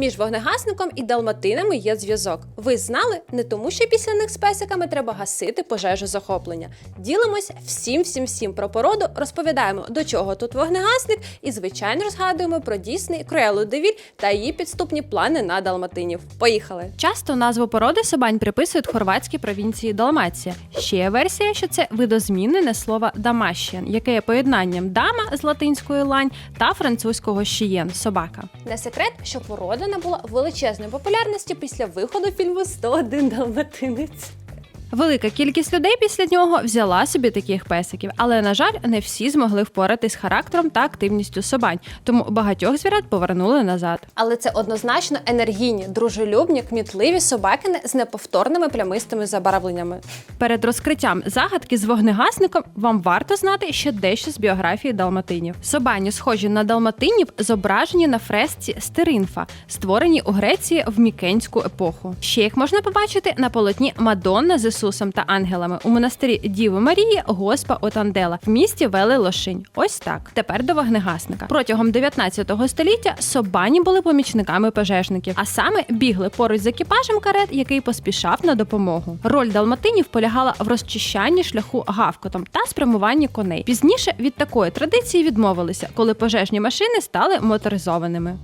Між вогнегасником і далматинами є зв'язок. Ви знали не тому, що після них з песиками треба гасити пожежу захоплення. Ділимось всім, всім, всім про породу, розповідаємо, до чого тут вогнегасник, і звичайно ж згадуємо про Дісней, Круелу Девіль та її підступні плани на далматинів. Поїхали! Часто назву породи собань приписують хорватській провінції Далмація. Ще є версія, що це видозмінене слово дамащен, яке є поєднанням дама з латинської лань та французького щієн собака. Не секрет, що порода набула величезної популярності після виходу фільму «101 далматинець. Велика кількість людей після нього взяла собі таких песиків, але на жаль, не всі змогли впоратись з характером та активністю собань, тому багатьох звірят повернули назад. Але це однозначно енергійні, дружелюбні, кмітливі собакини з неповторними плямистими забарвленнями. Перед розкриттям загадки з вогнегасником вам варто знати ще дещо з біографії далматинів. Собані, схожі на далматинів, зображені на фресці Стеринфа, створеній у Греції в мікенську епоху. Ще їх можна побачити на полотні Мадонна з Ісусом та ангелами у монастирі Діви Марії Госпа Отандела в місті Вели Лошинь. Ось так. Тепер до вогнегасника. Протягом 19 століття собані були помічниками пожежників, а саме бігли поруч з екіпажем карет, який поспішав на допомогу. Роль далматинів полягала в розчищанні шляху гавкотом та спрямуванні коней. Пізніше від такої традиції відмовилися, коли пожежні машини стали моторизованими.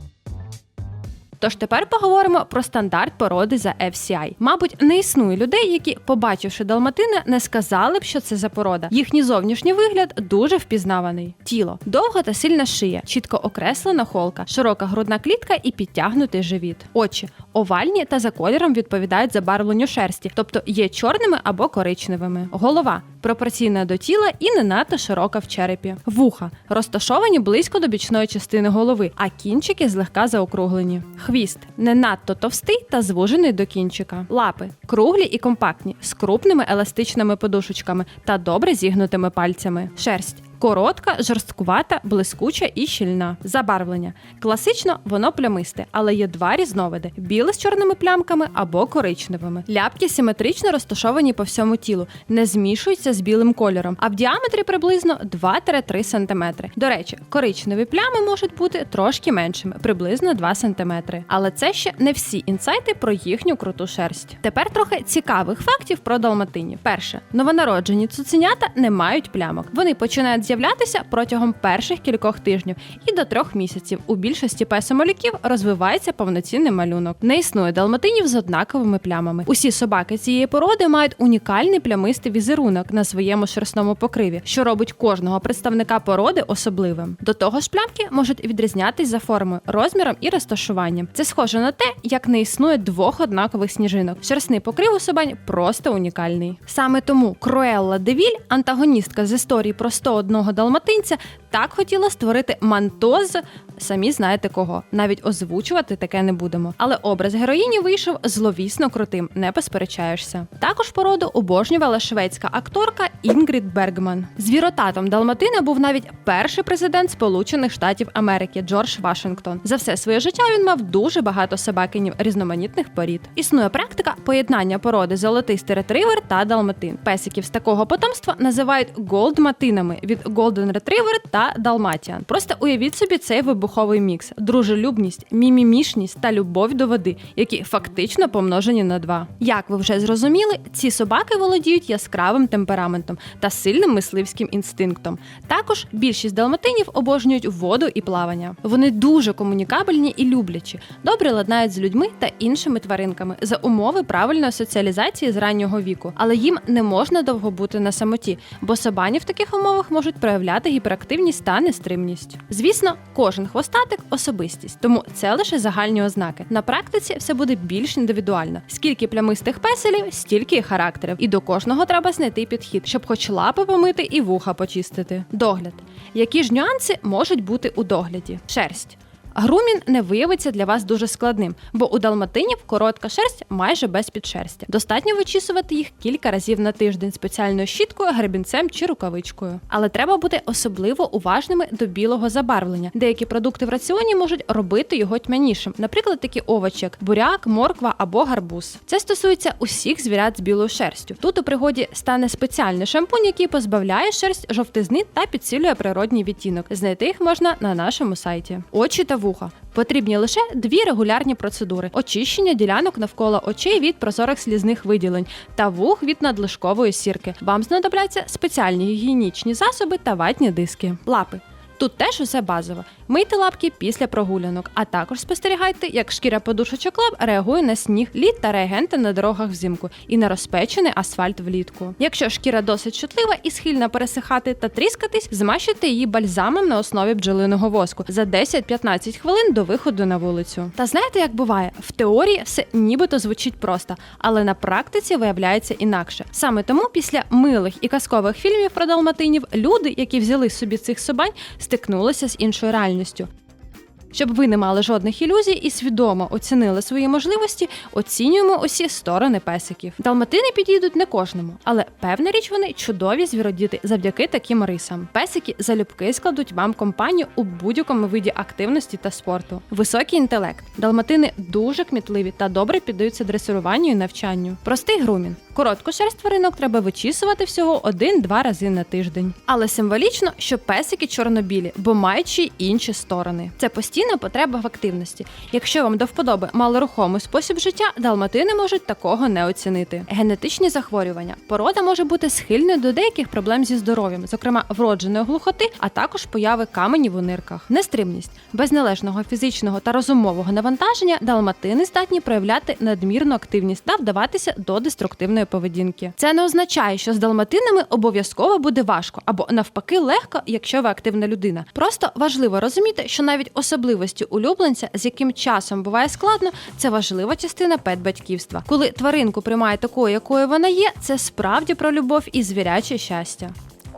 Тож тепер поговоримо про стандарт породи за FCI. Мабуть, не існує людей, які, побачивши далматина, не сказали б, що це за порода. Їхній зовнішній вигляд дуже впізнаваний. Тіло довга та сильна шия, чітко окреслена холка, широка грудна клітка і підтягнутий живіт. Очі овальні та за кольором відповідають забарвленню шерсті, тобто є чорними або коричневими. Голова пропорційна до тіла і не надто широка в черепі. Вуха розташовані близько до бічної частини голови, а кінчики злегка заокруглені. Хвіст не надто товстий та звужений до кінчика. Лапи круглі і компактні, з крупними еластичними подушечками та добре зігнутими пальцями. Шерсть. Коротка, жорсткувата, блискуча і щільна. Забарвлення. Класично воно плямисте, але є два різновиди: біле з чорними плямками або коричневими. Ляпки симетрично розташовані по всьому тілу, не змішуються з білим кольором, а в діаметрі приблизно 2-3 см. До речі, коричневі плями можуть бути трошки меншими, приблизно 2 см. Але це ще не всі інсайти про їхню круту шерсть. Тепер трохи цікавих фактів про далматинів. Перше, новонароджені цуценята не мають плямок. Вони починають з'являтися протягом перших кількох тижнів і до трьох місяців. У більшості песомоліків розвивається повноцінний малюнок. Не існує далматинів з однаковими плямами. Усі собаки цієї породи мають унікальний плямистий візерунок на своєму шерстному покриві, що робить кожного представника породи особливим. До того ж, плямки можуть відрізнятись за формою, розміром і розташуванням. Це схоже на те, як не існує двох однакових сніжинок. Шерстний покрив у собань просто унікальний. Саме тому Круелла Девіль, антагоністка з історії про 101 далматинця, так хотіла створити манто з самі знаєте кого. Навіть озвучувати таке не будемо. Але образ героїні вийшов зловісно крутим, не посперечаєшся. Також породу обожнювала шведська акторка Інгрід Бергман. Звіротатом Далматина був навіть перший президент Сполучених Штатів Америки Джордж Вашингтон. За все своє життя він мав дуже багато собакинів різноманітних порід. Існує практика поєднання породи золотистий ретривер та далматин. Песиків з такого потомства називають голдматинами від Golden Retriever та Далматіан. Просто уявіть собі цей вибуховий мікс: дружелюбність, мімімішність та любов до води, які фактично помножені на два. Як ви вже зрозуміли, ці собаки володіють яскравим темпераментом та сильним мисливським інстинктом. Також більшість далматинів обожнюють воду і плавання. Вони дуже комунікабельні і люблячі, добре ладнають з людьми та іншими тваринками за умови правильної соціалізації з раннього віку, але їм не можна довго бути на самоті, бо собані в таких умовах можуть проявляти гіперактивність та нестримність. Звісно, кожен хвостатик особистість, тому це лише загальні ознаки. На практиці все буде більш індивідуально. Скільки плямистих песелів, стільки і характерів, і до кожного треба знайти підхід, щоб хоч лапи помити і вуха почистити. Догляд. Які ж нюанси можуть бути у догляді? Шерсть. Грумін не виявиться для вас дуже складним, бо у далматинів коротка шерсть майже без підшерстя. Достатньо вичісувати їх кілька разів на тиждень спеціальною щіткою, гребінцем чи рукавичкою. Але треба бути особливо уважними до білого забарвлення. Деякі продукти в раціоні можуть робити його тьмянішим, наприклад, такі овочі, як буряк, морква або гарбуз. Це стосується усіх звірят з білою шерстю. Тут у пригоді стане спеціальний шампунь, який позбавляє шерсть жовтизни та підсилює природній відтінок. Знайти їх можна на нашому сайті. Очі та вуха. Потрібні лише дві регулярні процедури: очищення ділянок навколо очей від прозорих слізних виділень та вух від надлишкової сірки. Вам знадобляться спеціальні гігієнічні засоби та ватні диски. Лапи. Тут теж усе базове. Мийте лапки після прогулянок, а також спостерігайте, як шкіра подушочок лап реагує на сніг, лід та реагенти на дорогах взимку і на розпечений асфальт влітку. Якщо шкіра досить чутлива і схильна пересихати та тріскатись, змащуйте її бальзамом на основі бджолиного воску за 10-15 хвилин до виходу на вулицю. Та знаєте, як буває, в теорії все нібито звучить просто, але на практиці виявляється інакше. Саме тому після милих і казкових фільмів про далматинів люди, які взяли собі цих собань, стикнулися з іншою реальністю діяльністю. Щоб ви не мали жодних ілюзій і свідомо оцінили свої можливості, оцінюємо усі сторони песиків. Далматини підійдуть не кожному, але певна річ вони чудові звіродіти завдяки таким рисам. Песики залюбки складуть вам компанію у будь-якому виді активності та спорту. Високий інтелект. Далматини дуже кмітливі та добре піддаються дресируванню і навчанню. Простий грумін. Коротку шерсть тваринок треба вичісувати всього один-два рази на тиждень. Але символічно, що песики чорнобілі, бо мають ще інші сторони. Це постійна потреба в активності. Якщо вам до вподоби малорухомий спосіб життя, далматини можуть такого не оцінити. Генетичні захворювання. Порода може бути схильною до деяких проблем зі здоров'ям, зокрема вродженої глухоти, а також появи каменів у нирках. Нестримність без належного фізичного та розумового навантаження далматини здатні проявляти надмірну активність та вдаватися до деструктивної поведінки. Це не означає, що з далматинами обов'язково буде важко або навпаки легко, якщо ви активна людина. Просто важливо розуміти, що навіть особливості улюбленця, з яким часом буває складно, це важлива частина пет-батьківства. Коли тваринку приймає такою, якою вона є, це справді про любов і звіряче щастя.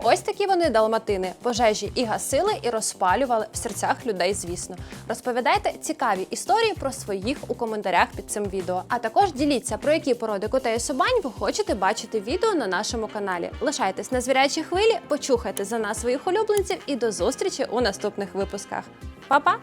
Ось такі вони далматини. Пожежі і гасили, і розпалювали в серцях людей, звісно. Розповідайте цікаві історії про своїх у коментарях під цим відео. А також діліться, про які породи котей і собань ви хочете бачити відео на нашому каналі. Лишайтесь на звірячій хвилі, почухайте за нас своїх улюбленців і до зустрічі у наступних випусках. 八八